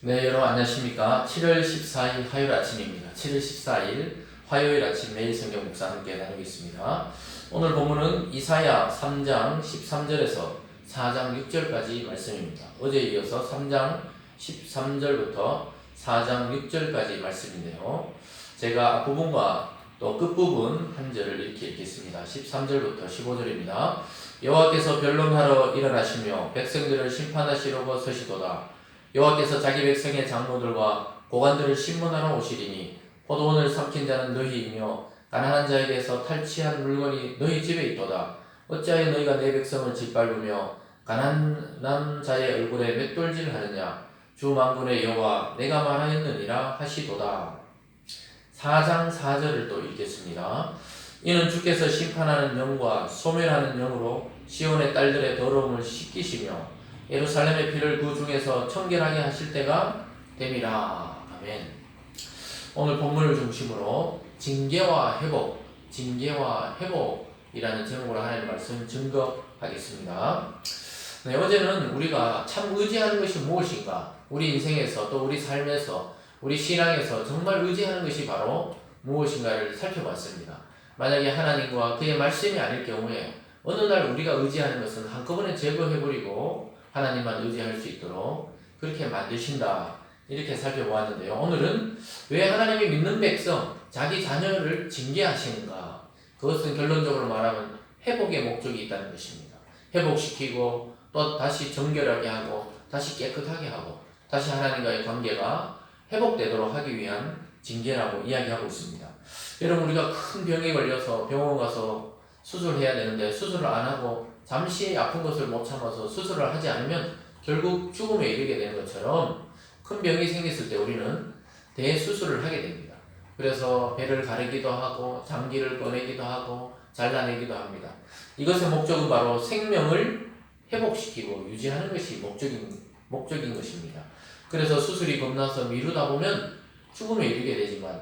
네, 여러분 안녕하십니까? 7월 14일 화요일 아침입니다. 7월 14일 화요일 아침 매일 성경 묵상 함께 나누고 있습니다. 오늘 본문은 이사야 3장 13절에서 4장 6절까지 말씀입니다. 어제에 이어서 3장 13절부터 4장 6절까지 말씀인데요. 제가 앞부분과 또 끝부분 한 절을 이렇게 읽겠습니다. 13절부터 15절입니다. 여호와께서 변론하러 일어나시며 백성들을 심판하시려고 서시도다. 여호와께서 자기 백성의 장로들과 고관들을 신문하러 오시리니 포도원을 삼킨 자는 너희이며 가난한 자에게서 탈취한 물건이 너희 집에 있도다. 어찌하여 너희가 내 백성을 짓밟으며 가난한 자의 얼굴에 맷돌질 하느냐? 주 만군의 여호와 내가 말하였느니라 하시도다. 4장 4절을 또 읽겠습니다. 이는 주께서 심판하는 영과 소멸하는 영으로 시온의 딸들의 더러움을 씻기시며 예루살렘의 피를 그 중에서 청결하게 하실 때가 됨이라. 아멘. 오늘 본문을 중심으로 징계와 회복, 징계와 회복이라는 제목으로 하나님 말씀 증거하겠습니다. 네, 어제는 우리가 참 의지하는 것이 무엇인가, 우리 인생에서 또 우리 삶에서 우리 신앙에서 정말 의지하는 것이 바로 무엇인가를 살펴봤습니다. 만약에 하나님과 그의 말씀이 아닐 경우에 어느 날 우리가 의지하는 것은 한꺼번에 제거해버리고 하나님만 의지할 수 있도록 그렇게 만드신다. 이렇게 살펴보았는데요. 오늘은 왜 하나님이 믿는 백성, 자기 자녀를 징계하시는가? 그것은 결론적으로 말하면 회복의 목적이 있다는 것입니다. 회복시키고 또 다시 정결하게 하고 다시 깨끗하게 하고 다시 하나님과의 관계가 회복되도록 하기 위한 징계라고 이야기하고 있습니다. 여러분 우리가 큰 병에 걸려서 병원 가서 수술해야 되는데 수술을 안 하고 잠시 아픈 것을 못 참아서 수술을 하지 않으면 결국 죽음에 이르게 되는 것처럼 큰 병이 생겼을 때 우리는 대수술을 하게 됩니다. 그래서 배를 가르기도 하고 장기를 꺼내기도 하고 잘라내기도 합니다. 이것의 목적은 바로 생명을 회복시키고 유지하는 것이 목적인 목적인 것입니다. 그래서 수술이 겁나서 미루다 보면 죽음에 이르게 되지만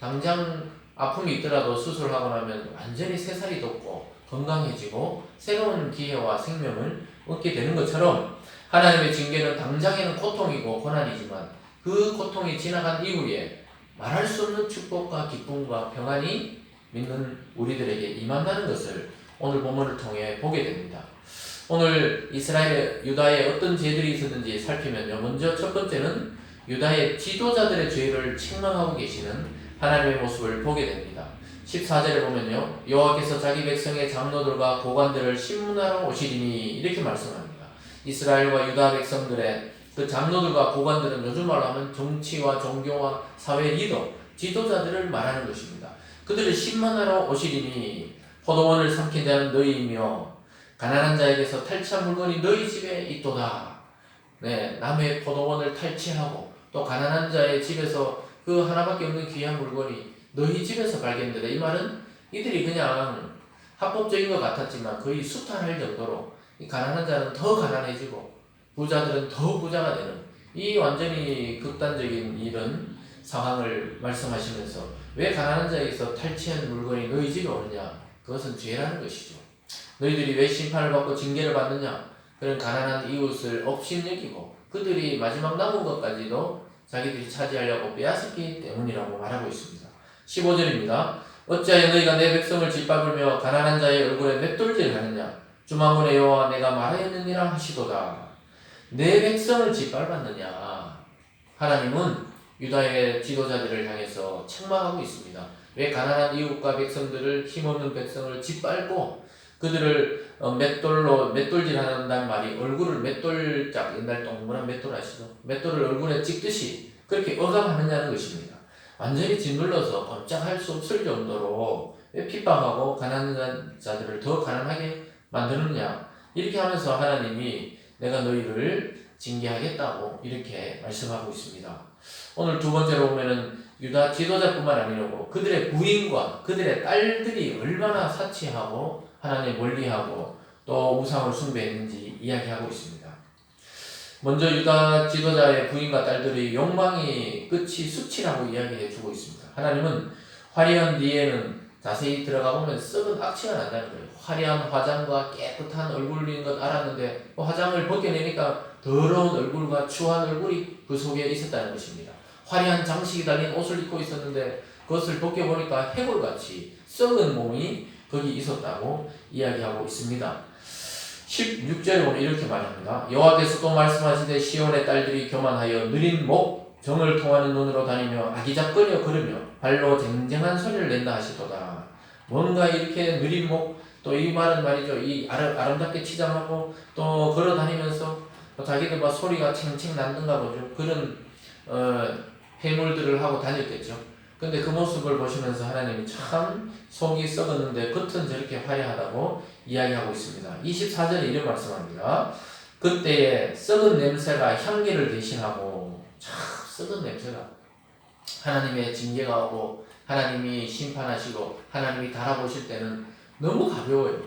당장 아픔이 있더라도 수술하고 나면 완전히 새살이 돋고 건강해지고 새로운 기회와 생명을 얻게 되는 것처럼 하나님의 징계는 당장에는 고통이고 고난이지만 그 고통이 지나간 이후에 말할 수 없는 축복과 기쁨과 평안이 믿는 우리들에게 임한다는 것을 오늘 본문을 통해 보게 됩니다. 오늘 이스라엘 유다에 어떤 죄들이 있었는지 살피면요. 먼저 첫 번째는 유다의 지도자들의 죄를 책망하고 계시는 하나님의 모습을 보게 됩니다. 14절에 보면요. 여호와께서 자기 백성의 장로들과 고관들을 신문하러 오시리니 이렇게 말씀합니다. 이스라엘과 유다 백성들의 그 장로들과 고관들은 요즘 말로 하면 정치와 종교와 사회 리더, 지도자들을 말하는 것입니다. 그들을 신문하러 오시리니 포도원을 삼킨 자는 너희이며 가난한 자에게서 탈취한 물건이 너희 집에 있도다. 네, 남의 포도원을 탈취하고 또 가난한 자의 집에서 그 하나밖에 없는 귀한 물건이 너희 집에서 발견되다. 이 말은 이들이 그냥 합법적인 것 같았지만 거의 수탈할 정도로 이 가난한 자는 더 가난해지고 부자들은 더 부자가 되는 이 완전히 극단적인 이런 상황을 말씀하시면서 왜 가난한 자에게서 탈취한 물건이 너희 집에 오느냐? 그것은 죄라는 것이죠. 너희들이 왜 심판을 받고 징계를 받느냐? 그런 가난한 이웃을 업신여기고 그들이 마지막 남은 것까지도 자기들이 차지하려고 빼앗았기 때문이라고 말하고 있습니다. 15절입니다. 어찌하여 너희가 내 백성을 짓밟으며 가난한 자의 얼굴에 맷돌질 하느냐? 주만군의 여호와 내가 말하였느니라 하시도다. 내 백성을 짓밟았느냐? 하나님은 유다의 지도자들을 향해서 책망하고 있습니다. 왜 가난한 이웃과 백성들을 힘없는 백성을 짓밟고 그들을 어, 맷돌로 맷돌질 한다는 말이 얼굴을 맷돌짝 옛날 동그란 맷돌 아시죠? 맷돌을 얼굴에 찍듯이 그렇게 억압하느냐는 것입니다. 완전히 짓눌러서 꼼짝할 수 없을 정도로 왜 핍박하고 가난한 자들을 더 가난하게 만드느냐 이렇게 하면서 하나님이 내가 너희를 징계하겠다고 이렇게 말씀하고 있습니다. 오늘 두 번째로 보면은 유다 지도자뿐만 아니고 그들의 부인과 그들의 딸들이 얼마나 사치하고 하나님 멀리하고 또 우상을 숭배했는지 이야기하고 있습니다. 먼저 유다 지도자의 부인과 딸들이 욕망이 끝이 수치라고 이야기해 주고 있습니다. 하나님은 화려한 뒤에는 자세히 들어가 보면 썩은 악취가 난다는 거예요. 화려한 화장과 깨끗한 얼굴인 것 알았는데 뭐 화장을 벗겨내니까 더러운 얼굴과 추한 얼굴이 그 속에 있었다는 것입니다. 화려한 장식이 달린 옷을 입고 있었는데 그것을 벗겨보니까 해골같이 썩은 몸이 거기 있었다고 이야기하고 있습니다. 16절에 보면 이렇게 말합니다. 여호와께서 또 말씀하시되 시온의 딸들이 교만하여 느린 목 정을 통하는 눈으로 다니며 아기작거려 걸으며 발로 쟁쟁한 소리를 낸다 하시도다. 뭔가 이렇게 느린 목 또 이 말은 말이죠. 이 아름, 아름답게 치장하고 또 걸어 다니면서 또 자기들 막 소리가 챙챙 난든가 보죠. 그런 어, 해물들을 하고 다녔겠죠. 근데 그 모습을 보시면서 하나님이 참 속이 썩었는데 겉은 저렇게 화려하다고 이야기하고 있습니다. 24절에 이런 말씀합니다. 그때에 썩은 냄새가 향기를 대신하고 참 썩은 냄새가 하나님의 징계가 오고 하나님이 심판하시고 하나님이 달아보실 때는 너무 가벼워요.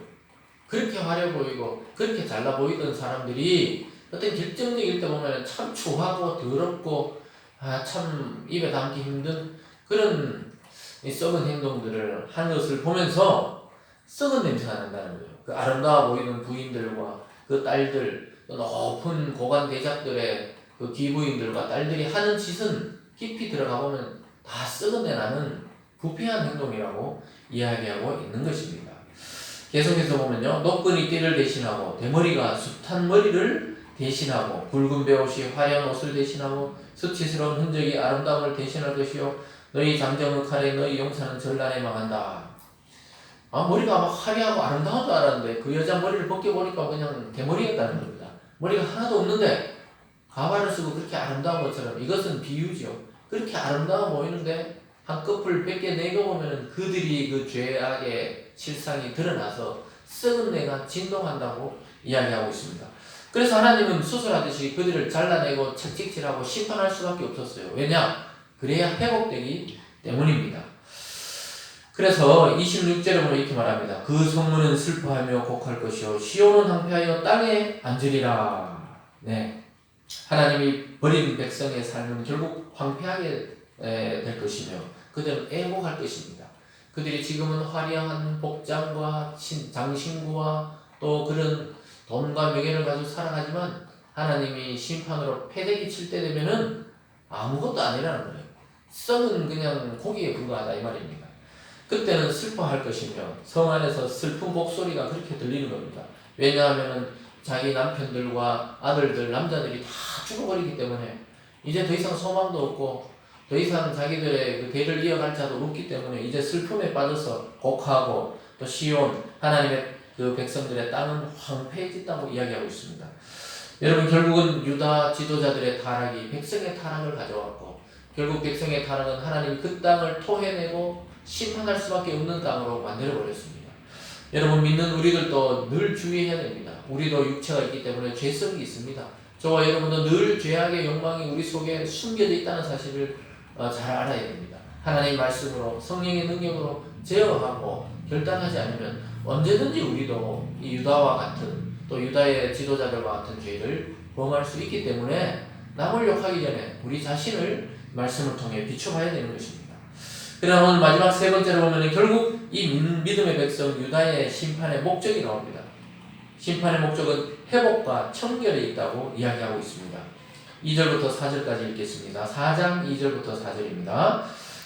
그렇게 화려 보이고 그렇게 잘나 보이던 사람들이 어떤 결정적일 때 보면 참 추하고 더럽고 아, 참 입에 담기 힘든 그런 이 썩은 행동들을 한 것을 보면서 썩은 냄새가 난다는 거예요. 그 아름다워 보이는 부인들과 그 딸들, 또 높은 고관 대작들의 그 기부인들과 딸들이 하는 짓은 깊이 들어가 보면 다 썩은 내 나는 부패한 행동이라고 이야기하고 있는 것입니다. 계속해서 보면요. 노끈이 띠를 대신하고 대머리가 숱한 머리를 대신하고 굵은 배옷이 화려한 옷을 대신하고 수치스러운 흔적이 아름다움을 대신할 것이요 너희 장정의 칼에 너희 용사는 전란에 망한다. 아 머리가 막 화려하고 아름다운 줄 알았는데 그 여자 머리를 벗겨보니까 그냥 대머리였다는 겁니다. 머리가 하나도 없는데 가발을 쓰고 그렇게 아름다운 것처럼 이것은 비유죠. 그렇게 아름다워 보이는데 한꺼풀 뺏겨 내고 보면 그들이 그 죄악의 실상이 드러나서 썩은 내가 진동한다고 이야기하고 있습니다. 그래서 하나님은 수술하듯이 그들을 잘라내고 채찍질하고 심판할 수밖에 없었어요. 왜냐? 그래야 회복되기 때문입니다. 그래서 26절에 보면 이렇게 말합니다. 그 성문은 슬퍼하며 곡할 것이요 시온은 황폐하여 땅에 앉으리라. 네. 하나님이 버린 백성의 삶은 결국 황폐하게 될 것이며 그들은 애곡할 것입니다. 그들이 지금은 화려한 복장과 장신구와 또 그런 돈과 명예를 가지고 살아가지만 하나님이 심판으로 패대기 칠 때 되면은 아무것도 아니라는 거예요. 썩은 그냥 고기에 불과하다 이 말입니다. 그때는 슬퍼할 것이며 성 안에서 슬픈 목소리가 그렇게 들리는 겁니다. 왜냐하면은 자기 남편들과 아들들 남자들이 다 죽어버리기 때문에 이제 더 이상 소망도 없고 더 이상 자기들의 그 대를 이어갈 자도 없기 때문에 이제 슬픔에 빠져서 곡하고 또 시온 하나님의 그 백성들의 땅은 황폐해졌다고 이야기하고 있습니다. 여러분 결국은 유다 지도자들의 타락이 백성의 타락을 가져왔고 결국 백성의 타락은 하나님 그 땅을 토해내고 심판할 수밖에 없는 땅으로 만들어 버렸습니다. 여러분 믿는 우리들도 늘 주의해야 됩니다. 우리도 육체가 있기 때문에 죄성이 있습니다. 저와 여러분도 늘 죄악의 욕망이 우리 속에 숨겨져 있다는 사실을 어, 잘 알아야 됩니다. 하나님 말씀으로 성령의 능력으로 제어하고 결단하지 않으면 언제든지 우리도 이 유다와 같은 또 유다의 지도자들과 같은 죄를 범할 수 있기 때문에 남을 욕하기 전에 우리 자신을 말씀을 통해 비춰봐야 되는 것입니다. 그러나 오늘 마지막 세 번째로 보면 결국 이 믿음의 백성 유다의 심판의 목적이 나옵니다. 심판의 목적은 회복과 청결에 있다고 이야기하고 있습니다. 2절부터 4절까지 읽겠습니다. 4장 2절부터 4절입니다.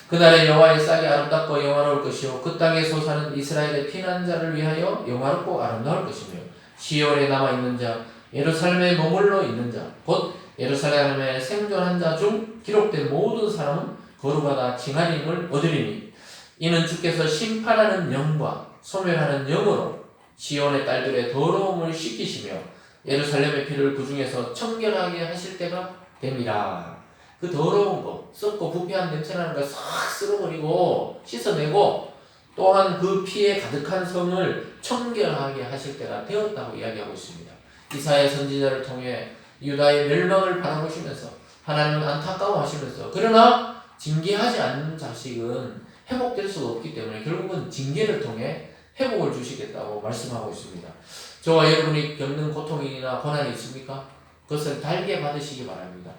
그날에 여호와의 싹이 아름답고 영화로울 것이요 그 땅에 솟아는 이스라엘의 피난자를 위하여 영화롭고 아름다울 것이며 시온에 남아 있는 자 예루살렘에 머물러 있는 자곧 예루살렘에 생존한 자 중 기록된 모든 사람은 거룩하다 칭하님을 얻으리니 이는 주께서 심판하는 영과 소멸하는 영으로 시온의 딸들의 더러움을 씻기시며 예루살렘의 피를 그 중에서 청결하게 하실 때가 됩니다. 그 더러운 거, 썩고 부패한 냄새나는 걸싹 쓸어버리고 씻어내고 또한 그 피에 가득한 성을 청결하게 하실 때가 되었다고 이야기하고 있습니다. 이사야 선지자를 통해 유다의 멸망을 바라보시면서 하나님은 안타까워하시면서 그러나 징계하지 않는 자식은 회복될 수가 없기 때문에 결국은 징계를 통해 회복을 주시겠다고 말씀하고 있습니다. 저와 여러분이 겪는 고통이나 고난이 있습니까? 그것을 달게 받으시기 바랍니다.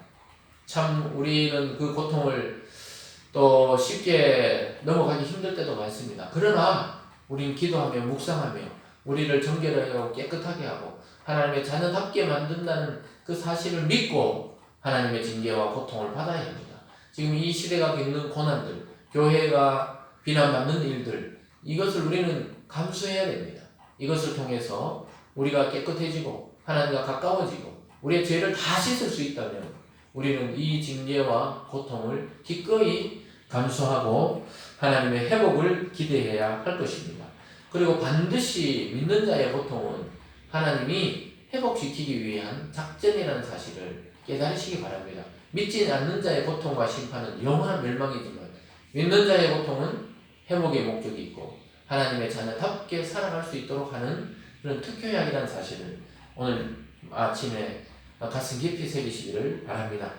참 우리는 그 고통을 또 쉽게 넘어가기 힘들 때도 많습니다. 그러나 우린 기도하며 묵상하며 우리를 정결하고 깨끗하게 하고 하나님의 자녀답게 만든다는 그 사실을 믿고 하나님의 징계와 고통을 받아야 합니다. 지금 이 시대가 겪는 고난들, 교회가 비난받는 일들, 이것을 우리는 감수해야 됩니다. 이것을 통해서 우리가 깨끗해지고 하나님과 가까워지고 우리의 죄를 다 씻을 수 있다면 우리는 이 징계와 고통을 기꺼이 감수하고 하나님의 회복을 기대해야 할 것입니다. 그리고 반드시 믿는 자의 고통은 하나님이 회복시키기 위한 작전이라는 사실을 깨달으시기 바랍니다. 믿지 않는 자의 고통과 심판은 영원한 멸망이지만 믿는 자의 고통은 회복의 목적이 있고 하나님의 자녀답게 살아갈 수 있도록 하는 그런 특효약이라는 사실을 오늘 아침에 가슴 깊이 새기시기를 바랍니다.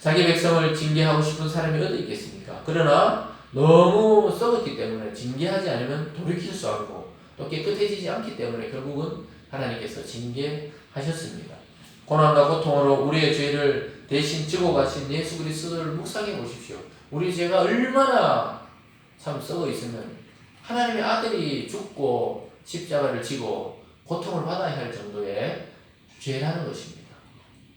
자기 백성을 징계하고 싶은 사람이 어디 있겠습니까? 그러나 너무 썩었기 때문에 징계하지 않으면 돌이킬 수 없고 또 깨끗해지지 않기 때문에 결국은 하나님께서 징계하셨습니다. 고난과 고통으로 우리의 죄를 대신 지고 가신 예수 그리스도를 묵상해 보십시오. 우리 죄가 얼마나 참 썩어 있으면 하나님의 아들이 죽고 십자가를 지고 고통을 받아야 할 정도의 죄라는 것입니다.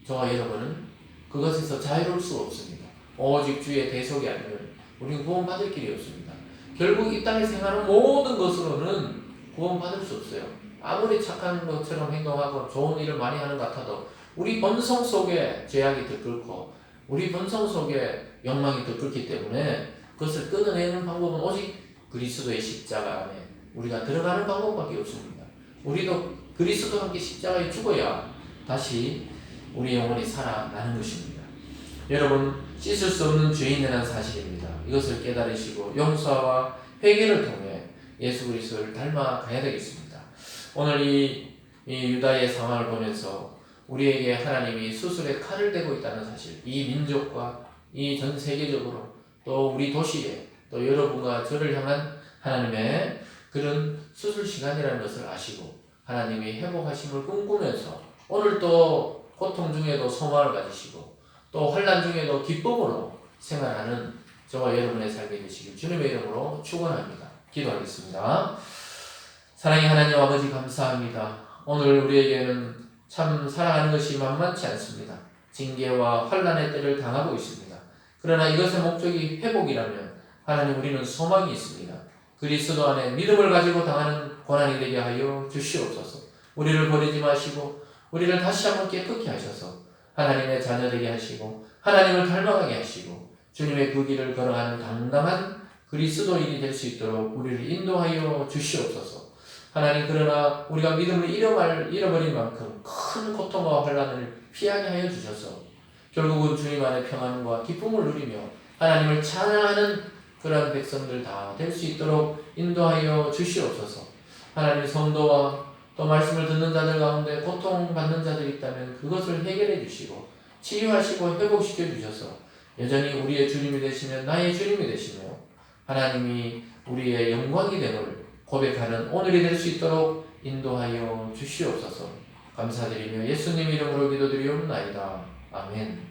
저와 여러분은 그것에서 자유로울 수 없습니다. 오직 주의 대속이 아니면 우리는 구원받을 길이 없습니다. 결국 이 땅에 생하는 모든 것으로는 구원받을 수 없어요. 아무리 착한 것처럼 행동하고 좋은 일을 많이 하는 것 같아도 우리 본성 속에 죄악이 들끓고 우리 본성 속에 욕망이 들끓기 때문에 그것을 끊어내는 방법은 오직 그리스도의 십자가 안에 우리가 들어가는 방법밖에 없습니다. 우리도 그리스도와 함께 십자가에 죽어야 다시 우리 영혼이 살아나는 것입니다. 여러분 씻을 수 없는 죄인이라는 사실입니다. 이것을 깨달으시고 용서와 회개를 통해 예수 그리스도를 닮아가야 되겠습니다. 오늘 이, 이 유다의 상황을 보면서 우리에게 하나님이 수술의 칼을 대고 있다는 사실, 이 민족과 이 전 세계적으로 또 우리 도시에 또 여러분과 저를 향한 하나님의 그런 수술 시간이라는 것을 아시고 하나님이 회복하심을 꿈꾸면서 오늘 또 고통 중에도 소망을 가지시고 또 환란 중에도 기쁨으로 생활하는 저와 여러분의 삶이 되시길 주님의 이름으로 축원합니다. 기도하겠습니다. 사랑의 하나님 아버지 감사합니다. 오늘 우리에게는 참 살아가는 것이 만만치 않습니다. 징계와 환란의 때를 당하고 있습니다. 그러나 이것의 목적이 회복이라면 하나님 우리는 소망이 있습니다. 그리스도 안에 믿음을 가지고 당하는 고난이 되게 하여 주시옵소서. 우리를 버리지 마시고 우리를 다시 한번 깨끗게 하셔서 하나님의 자녀 되게 하시고 하나님을 닮아가게 하시고 주님의 그 길을 걸어가는 당당한 그리스도인이 될 수 있도록 우리를 인도하여 주시옵소서. 하나님 그러나 우리가 믿음을 잃어말, 잃어버린 만큼 큰 고통과 환란을 피하게 하여 주셔서 결국은 주님 안에 평안과 기쁨을 누리며 하나님을 찬양하는 그러한 백성들 다 될 수 있도록 인도하여 주시옵소서. 하나님 성도와 또 말씀을 듣는 자들 가운데 고통받는 자들이 있다면 그것을 해결해 주시고 치유하시고 회복시켜 주셔서 여전히 우리의 주님이 되시며 나의 주님이 되시며 하나님이 우리의 영광이 됨을 고백하는 오늘이 될 수 있도록 인도하여 주시옵소서 감사드리며 예수님 이름으로 기도드리옵나이다. 아멘